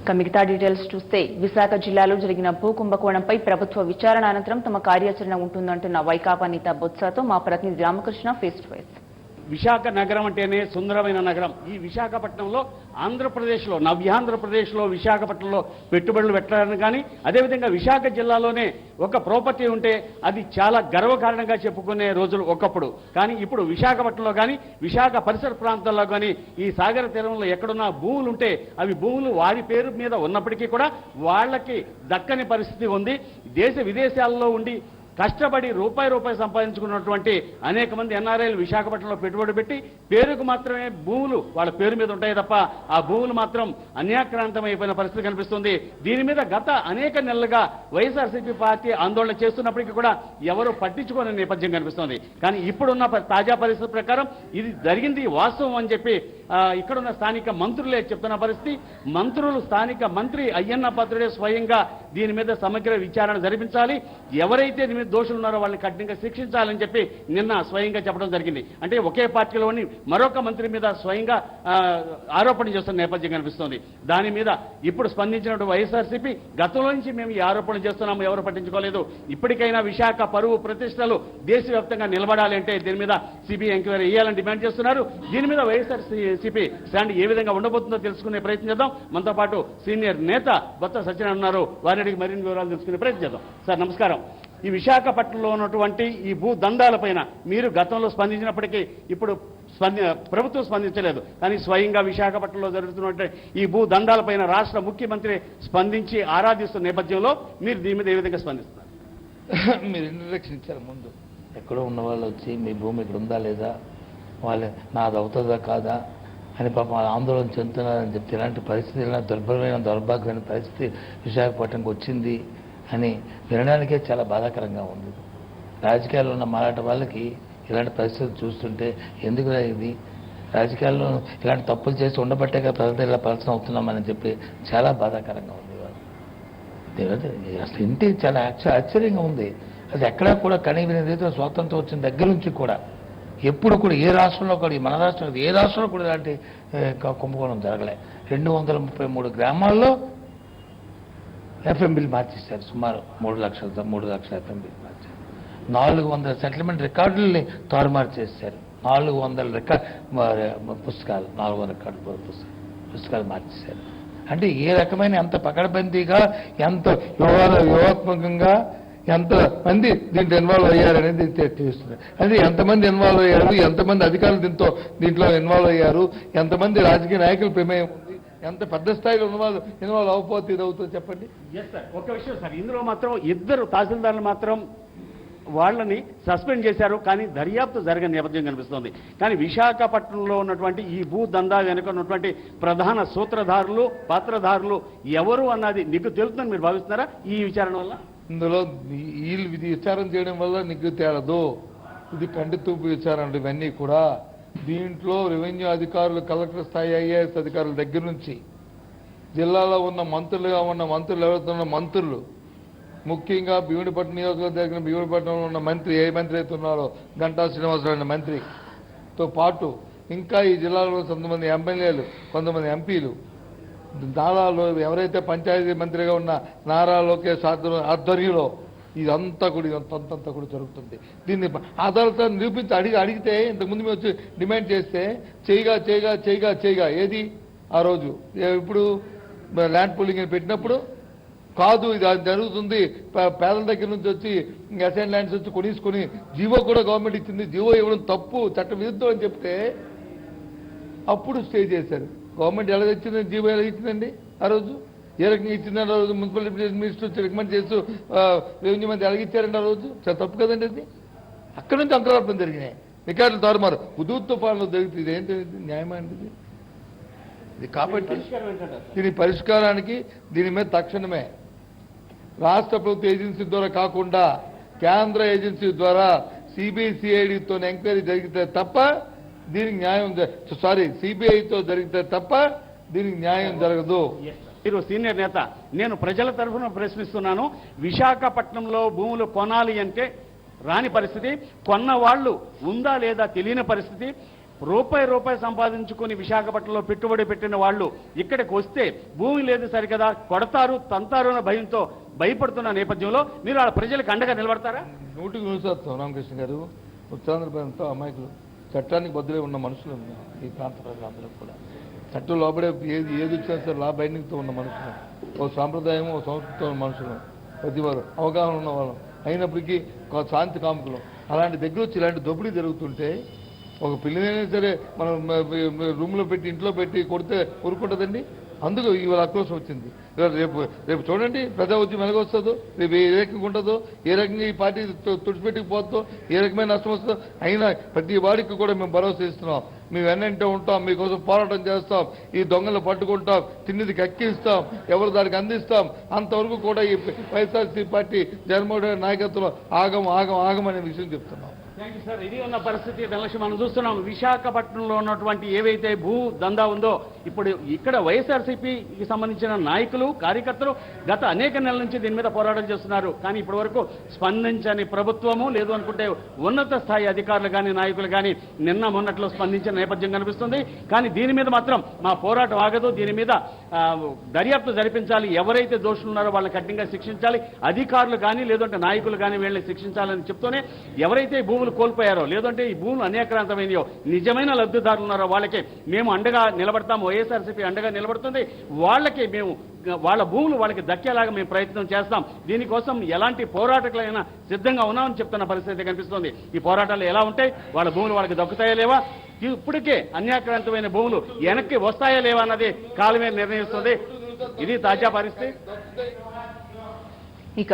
ఇక మిగతా డీటెయిల్స్ చూస్తే విశాఖ జిల్లాలో జరిగిన భూ కుంభకోణంపై ప్రభుత్వ విచారణ అనంతరం తమ కార్యాచరణ ఉంటుందంటున్న వైకాపా నేత బొత్సాతో మా ప్రతినిధి Ramakrishna face to face Visakha నగరం అంటేనే సుందరమైన నగరం. ఈ విశాఖపట్నంలో ఆంధ్రప్రదేశ్లో నవ్యాంధ్రప్రదేశ్లో విశాఖపట్నంలో పెట్టుబడులు పెట్టాలని కానీ అదేవిధంగా విశాఖ జిల్లాలోనే ఒక ప్రాపర్టీ ఉంటే అది చాలా గర్వకారణంగా చెప్పుకునే రోజులు ఒకప్పుడు. కానీ ఇప్పుడు విశాఖపట్నంలో కానీ విశాఖ పరిసర ప్రాంతాల్లో కానీ ఈ సాగర తీరంలో ఎక్కడున్న భూములు ఉంటే అవి భూములు వారి పేరు మీద ఉన్నప్పటికీ కూడా వాళ్ళకి దక్కని పరిస్థితి ఉంది. దేశ విదేశాల్లో ఉండి కష్టపడి రూపాయి రూపాయి సంపాదించుకున్నటువంటి అనేక మంది ఎన్ఆర్ఐలు విశాఖపట్నంలో పెట్టుబడి పెట్టి పేరుకు మాత్రమే భూములు వాళ్ళ పేరు మీద ఉంటాయి తప్ప ఆ భూములు మాత్రం అన్యాక్రాంతమైపోయిన పరిస్థితి కనిపిస్తుంది. దీని మీద గత అనేక నెలలుగా వైఎస్ఆర్సీపీ పార్టీ ఆందోళన చేస్తున్నప్పటికీ కూడా ఎవరు పట్టించుకోని నేపథ్యం కనిపిస్తుంది. కానీ ఇప్పుడున్న తాజా పరిస్థితి ప్రకారం ఇది జరిగింది వాస్తవం అని చెప్పి ఇక్కడున్న స్థానిక మంత్రులే చెప్తున్న పరిస్థితి. మంత్రులు స్థానిక మంత్రి అయ్యన్న పాత్రుడే స్వయంగా దీని మీద సమగ్ర విచారణ జరిపించాలి. ఎవరైతే దీని మీద దోషులు ఉన్నారో వాళ్ళని కఠినంగా శిక్షించాలని చెప్పి నిన్న స్వయంగా చెప్పడం జరిగింది. అంటే ఒకే పార్టీలోని మరొక మంత్రి మీద స్వయంగా ఆరోపణ చేస్తున్న నేపథ్యం కనిపిస్తోంది. దాని మీద ఇప్పుడు స్పందించినటువంటి వైఎస్ఆర్సీపీ గతంలో నుంచి మేము ఈ ఆరోపణ చేస్తున్నాము ఎవరు పట్టించుకోలేదు. ఇప్పటికైనా విశాఖ పరువు ప్రతిష్టలు దేశవ్యాప్తంగా నిలబడాలి అంటే దీని మీద సిబిఐ ఎంక్వైరీ వేయాలని డిమాండ్ చేస్తున్నారు. దీని మీద వైఎస్ఆర్సీపీ స్టాండ్ ఏ విధంగా ఉండబోతుందో తెలుసుకునే ప్రయత్నం చేద్దాం. మనతో పాటు సీనియర్ నేత బొత్స సత్యనారాయణ ఉన్నారు. వారిని అడిగి మరిన్ని వివరాలు తెలుసుకునే ప్రయత్నం చేద్దాం. సార్ నమస్కారం. ఈ విశాఖపట్నంలో ఉన్నటువంటి ఈ భూ దందాలపైన మీరు గతంలో స్పందించినప్పటికీ ఇప్పుడు స్పంది ప్రభుత్వం స్పందించలేదు. కానీ స్వయంగా విశాఖపట్నంలో జరుగుతున్నటువంటి ఈ భూ దందాలపైన రాష్ట్ర ముఖ్యమంత్రి స్పందించి ఆరాధిస్తున్న నేపథ్యంలో మీరు దీని మీద ఏ విధంగా స్పందిస్తున్నారు? మీరు ఇంట్రడక్షన్ ఇచ్చారు ముందు? ఎక్కడో ఉన్న వాళ్ళు వచ్చి మీ భూమి ఇక్కడ ఉందా లేదా? వాళ్ళ నాది అవుతుందా కాదా? అని పాపం వాళ్ళు ఆందోళన చెందుతున్నారని చెప్తే ఇలాంటి పరిస్థితి ఇలా దుర్భరమైన దౌర్భాగ్యమైన పరిస్థితి విశాఖపట్నంకి వచ్చింది అని వినడానికే చాలా బాధాకరంగా ఉంది. రాజకీయాల్లో ఉన్న మాలాట వాళ్ళకి ఇలాంటి పరిస్థితులు చూస్తుంటే ఎందుకు ఇది? రాజకీయాల్లో ఇలాంటి తప్పులు చేసి ఉండబట్టే ప్రజలు ఇలా పరిచయం అవుతున్నామని చెప్పి చాలా బాధాకరంగా ఉంది అసలు ఇంటి చాలా ఆశ్చర్యంగా ఉంది. అది ఎక్కడా కూడా కనీ విని రీతిలో స్వాతంత్రం వచ్చిన దగ్గర నుంచి కూడా ఎప్పుడు కూడా ఏ రాష్ట్రంలో కూడా మన రాష్ట్రంలో ఏ రాష్ట్రంలో కూడా ఇలాంటి కుంభకోణం జరగలే. రెండు వందల ముప్పై మూడు గ్రామాల్లో ఎఫ్ఎం బిల్ మార్చేశారు సుమారు మూడు లక్షల మూడు లక్షల ఎఫ్ఎంబీలు మార్చారు నాలుగు వందల సెటిల్మెంట్ రికార్డుల్ని తారుమారు చేశారు. నాలుగు వందల రికార్డ్ పుస్తకాలు నాలుగు వందల రికార్డు పుస్తకాలు పుస్తకాలు మార్చేశారు. అంటే ఏ రకమైన ఎంత పకడబందీగా ఎంత యువ యువాత్మకంగా ఎంతమంది దీంట్లో ఇన్వాల్వ్ అయ్యారనేది తెలుస్తుంది అంటే ఎంతమంది ఇన్వాల్వ్ అయ్యారు ఎంతమంది అధికారులు దీంతో దీంట్లో ఇన్వాల్వ్ అయ్యారు ఎంతమంది రాజకీయ నాయకుల ప్రమేయం ఉంది ఎంత పెద్ద స్థాయిలో ఇన్వాల్వ్ ఇన్వాల్వ్ అవ్వకపోతే ఇది అవుతుంది చెప్పండి. ఎస్ సార్ ఒక విషయం సార్ ఇందులో మాత్రం ఇద్దరు తహసీల్దార్లు మాత్రం వాళ్ళని సస్పెండ్ చేశారు కానీ దర్యాప్తు జరగని నేపథ్యం కనిపిస్తోంది. కానీ విశాఖపట్నంలో ఉన్నటువంటి ఈ భూ దందా వెనుక ఉన్నటువంటి ప్రధాన సూత్రధారులు పాత్రధారులు ఎవరు అన్నది నీకు తెలుస్తుందని మీరు భావిస్తున్నారా? ఈ విచారణ వల్ల? ఇందులో వీళ్ళు ఇది విచారం చేయడం వల్ల నీకు తేలదు. ఇది కంటితూపు విచారణ ఇవన్నీ కూడా. దీంట్లో రెవెన్యూ అధికారులు కలెక్టర్ స్థాయి ఐఏఎస్ అధికారుల దగ్గర నుంచి జిల్లాలో ఉన్న మంత్రులుగా ఉన్న మంత్రులు ఎవరుతున్న మంత్రులు ముఖ్యంగా భీముడిపట్నం నియోజకవర్గం భీముడిపట్నంలో ఉన్న మంత్రి ఏ మంత్రి అయితే ఉన్నారో గంటా శ్రీనివాసరావు మంత్రితో పాటు ఇంకా ఈ జిల్లాలో కొంతమంది ఎమ్మెల్యేలు కొంతమంది ఎంపీలు నారాలో ఎవరైతే పంచాయతీ మంత్రిగా ఉన్న నారా లోకేష్ ఆధ్వర్యం- ఆధ్వర్యంలో ఇదంతా కూడా ఇదంతంతా కూడా జరుగుతుంది. దీన్ని ఆధారత నిరూపించి అడిగి అడిగితే ఇంతకుముందు మేము వచ్చి డిమాండ్ చేస్తే చేయగా చేయగా చేయగా చేయగా ఏది? ఆ రోజు. ఇప్పుడు ల్యాండ్ పూలింగ్ అని పెట్టినప్పుడు కాదు ఇది అది జరుగుతుంది. పేదల దగ్గర నుంచి వచ్చి అసైన్ ల్యాండ్స్ వచ్చి కొనేసుకొని జీవో కూడా గవర్నమెంట్ ఇచ్చింది. జీవో ఇవ్వడం తప్పు చట్ట విరుద్ధం అని చెప్తే అప్పుడు స్టే చేశారు. గవర్నమెంట్ ఎలా ఇచ్చింది జీవో ఎలా ఇచ్చిందండి ఆ రోజు? ఏ రకంగా ఇచ్చిందండి ఆ రోజు? మున్సిపల్ మినిస్టర్ రికమెండ్ చేస్తూ రెవెన్యూ మంది ఎలా ఇచ్చారండి ఆ రోజు? చాలా తప్పు కదండి అది. అక్కడ నుంచి అంతరాపం జరిగినాయి. రికార్డులు తారుమారు. ఉదూ తుఫాన్లో జరుగుతుంది ఇది ఏంటి? ఇది? న్యాయమా అండి ఇది? కాబట్టి దీని పరిష్కారానికి దీని మీద తక్షణమే రాష్ట్ర ప్రభుత్వ ఏజెన్సీ ద్వారా కాకుండా కేంద్ర ఏజెన్సీ ద్వారా సిబిసిఐడితో ఎంక్వైరీ జరిగితే తప్ప దీనికి న్యాయం సారీ సిబిఐతో జరిగితే తప్ప దీనికి న్యాయం జరగదు. మీరు సీనియర్ నేత నేను ప్రజల తరఫున ప్రశ్నిస్తున్నాను విశాఖపట్నంలో భూములు కొనాలి అంటే రాని పరిస్థితి కొన్న వాళ్ళు ఉందా లేదా తెలియని పరిస్థితి రూపాయి రూపాయి సంపాదించుకుని విశాఖపట్నంలో పెట్టుబడి పెట్టిన వాళ్ళు ఇక్కడికి వస్తే భూమి లేదు సరికదా కొడతారు తంతారు అన్న భయంతో భయపడుతున్న నేపథ్యంలో మీరు ఆ ప్రజలకు అండగా నిలబడతారా? నూటికి నూరు శాతం రామకృష్ణ గారు ఉత్తరాంధ్రప్రదేశ్తో అమాయకులు. చట్టానికి బదులే ఉన్న మనుషులు ఈ ప్రాంత ప్రజలందరూ కూడా. చట్టం లోపడే ఏది ఏది వచ్చినా సరే లా బైండింగ్తో ఉన్న మనుషులు. ఓ సాంప్రదాయం ఓ సంస్కృతితో ఉన్న మనుషులు. ప్రతి వారు అవగాహన ఉన్న వాళ్ళం. అయినప్పటికీ ఒక శాంతి కాముకులు. అలాంటి దగ్గర వచ్చి ఇలాంటి దోపిడీ జరుగుతుంటే ఒక పిల్లినైనా సరే మనం రూమ్లో పెట్టి ఇంట్లో పెట్టి కొడితే ఊరుకుంటుందండి? అందుకు ఇవాళ ఆక్రోశం వచ్చింది. రేపు రేపు చూడండి ప్రజా ఉద్యమం ఎలాగొస్తుందో రేపు ఏ రకంగా ఉంటుందో ఏ రకంగా ఈ పార్టీ తు- తుడిచిపెట్టుకుపోతుందో ఏ రకమైన నష్టం వస్తుందో అయినా ప్రతి వాడికి కూడా మేము భరోసా ఇస్తున్నాం. మేము వెన్నంటే ఉంటాం మీకోసం పోరాటం చేస్తాం ఈ దొంగలు పట్టుకుంటాం తిండిది కక్కిస్తాం ఎవరు దానికి అందిస్తాం అంతవరకు కూడా ఈ వైఎస్ఆర్సీ పార్టీ జగన్మోహన్ రెడ్డి నాయకత్వంలో ఆగం ఆగం ఆగం అనే విషయం చెప్తున్నాం. థ్యాంక్ యూ సార్ ఇది ఉన్న పరిస్థితి ధనలక్ష్మి మనం చూస్తున్నాం. విశాఖపట్నంలో ఉన్నటువంటి ఏవైతే భూ దందా ఉందో ఇప్పుడు ఇక్కడ వైఎస్ఆర్సీపీకి సంబంధించిన నాయకులు కార్యకర్తలు గత అనేక నెలల నుంచి దీని మీద పోరాటం చేస్తున్నారు. కానీ ఇప్పటి వరకు స్పందించని ప్రభుత్వము లేదు అనుకుంటే ఉన్నత స్థాయి అధికారులు కానీ నాయకులు కానీ నిన్న మొన్నట్లో స్పందించిన నేపథ్యం కనిపిస్తుంది. కానీ దీని మీద మాత్రం మా పోరాటం ఆగదు. దీని మీద దర్యాప్తు జరిపించాలి ఎవరైతే దోషులు ఉన్నారో వాళ్ళని కఠినంగా శిక్షించాలి అధికారులు కానీ లేదంటే నాయకులు కానీ వీళ్ళని శిక్షించాలని చెప్తూనే ఎవరైతే ఈ భూములు కోల్పోయారో లేదంటే ఈ భూములు అనేక్రాంతమైనయో నిజమైన లబ్ధిదారులు ఉన్నారో వాళ్ళకి మేము అండగా నిలబడతాము వైఎస్ఆర్సీపీ అండగా నిలబడుతుంది వాళ్ళకి మేము వాళ్ళ భూములు వాళ్ళకి దక్కేలాగా మేము ప్రయత్నం చేస్తాం. దీనికోసం ఎలాంటి పోరాటకులైనా సిద్ధంగా ఉన్నామని చెప్తున్న పరిస్థితి కనిపిస్తుంది. ఈ పోరాటాలు ఎలా ఉంటాయి? వాళ్ళ భూములు వాళ్ళకి దక్కుతాయా లేవా? ఇప్పటికే అన్యాక్రాంతమైన భూములు వెనక్కి వస్తాయా లేవా అన్నది కాలమే నిర్ణయిస్తుంది. ఇది తాజా పరిస్థితి.